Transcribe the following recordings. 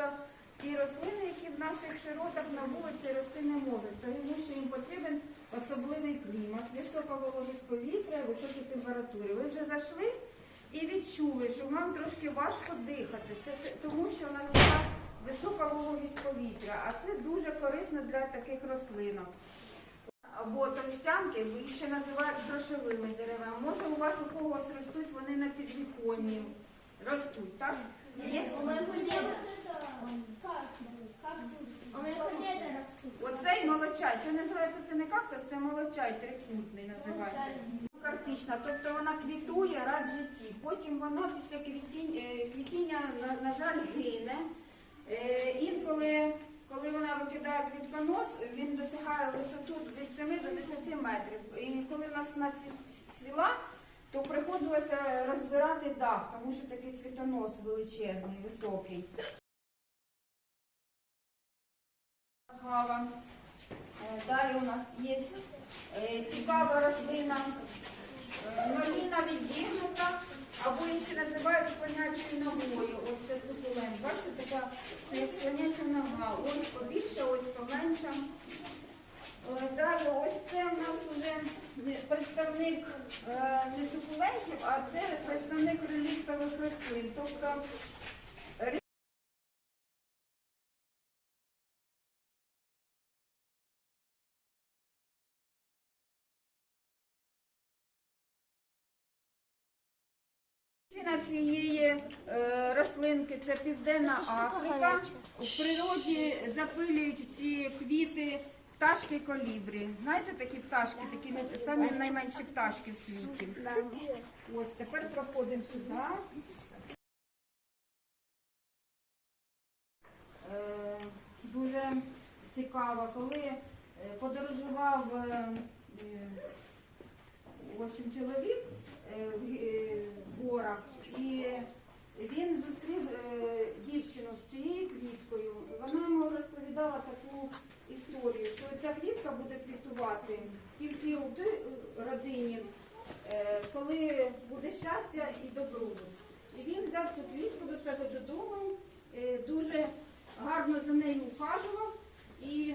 тобто ті рослини, які в наших широтах на вулиці рости не можуть, тому що їм потрібен особливий клімат, висока вологість повітря, високі температури. Ви вже зайшли і відчули, що вам трошки важко дихати. Це тому, що у нас така висока вологість повітря, а це дуже корисно для таких рослинок. Або товстянки, ви їх ще називають грошовими деревами. Може, у вас у когось ростуть вони на підвіконні. Ростуть, так? Є? Оцей молочай, це називається це не кактус, це молочай трикутний називається. Карпічна, тобто вона квітує раз в житті. Потім вона після квітіння, квітіння на, на жаль, гине. Е, інколи, коли вона викидає квітконос, він досягає висоту від 7 до 10 метрів. І коли в нас вона цвіла, то приходилося розбирати дах, тому що такий цвітонос величезний, високий. Гава. Далі у нас є е, цікава рослина е, ноліна відігнута, або ще називають слонячою ногою. Ось це сукулент. Бачите, така слоняча нога. Ось побільше, ось поменша. Е, Далі ось це в нас вже представник не сукулентів, а це представник реліктових рослин. Тобто Причина цієї е, рослинки це Південна Африка. В природі запилюють ці квіти пташки колібрі. Знаєте такі пташки, такі самі найменші пташки в світі. Ось тепер проходимо сюди. Е, дуже цікаво, коли е, подорожував е, е, в общем, чоловік е, в гі- е, в горах, і він зустрів е, дівчину з цією квіткою. Вона йому розповідала таку історію, що ця квітка буде квітувати тільки у тій е, родині, е, коли буде щастя і добробут. І він взяв цю квітку до себе додому, е, дуже гарно за нею ухажував і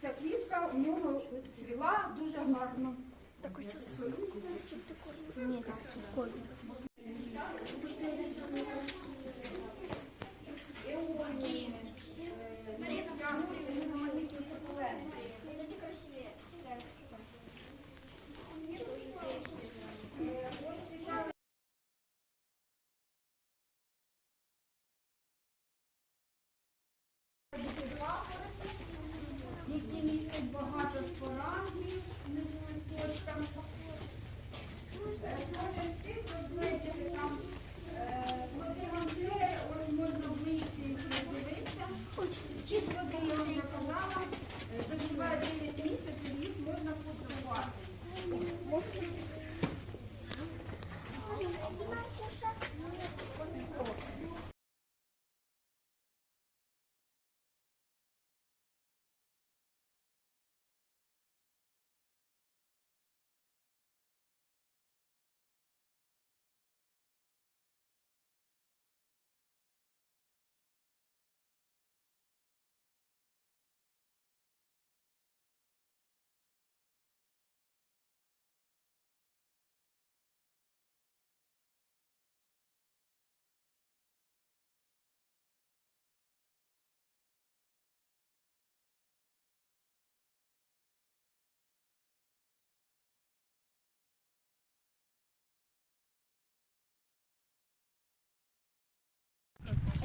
ця квітка у нього цвіла дуже гарно. Так, прикольно. Які містять багато спорангів, з там е, плоди ось можна ближче їх подивитися. Чисто я вам показала, е, доживає 9 місяців, їх можна куштувати.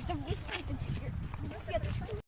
Это есть сеточки.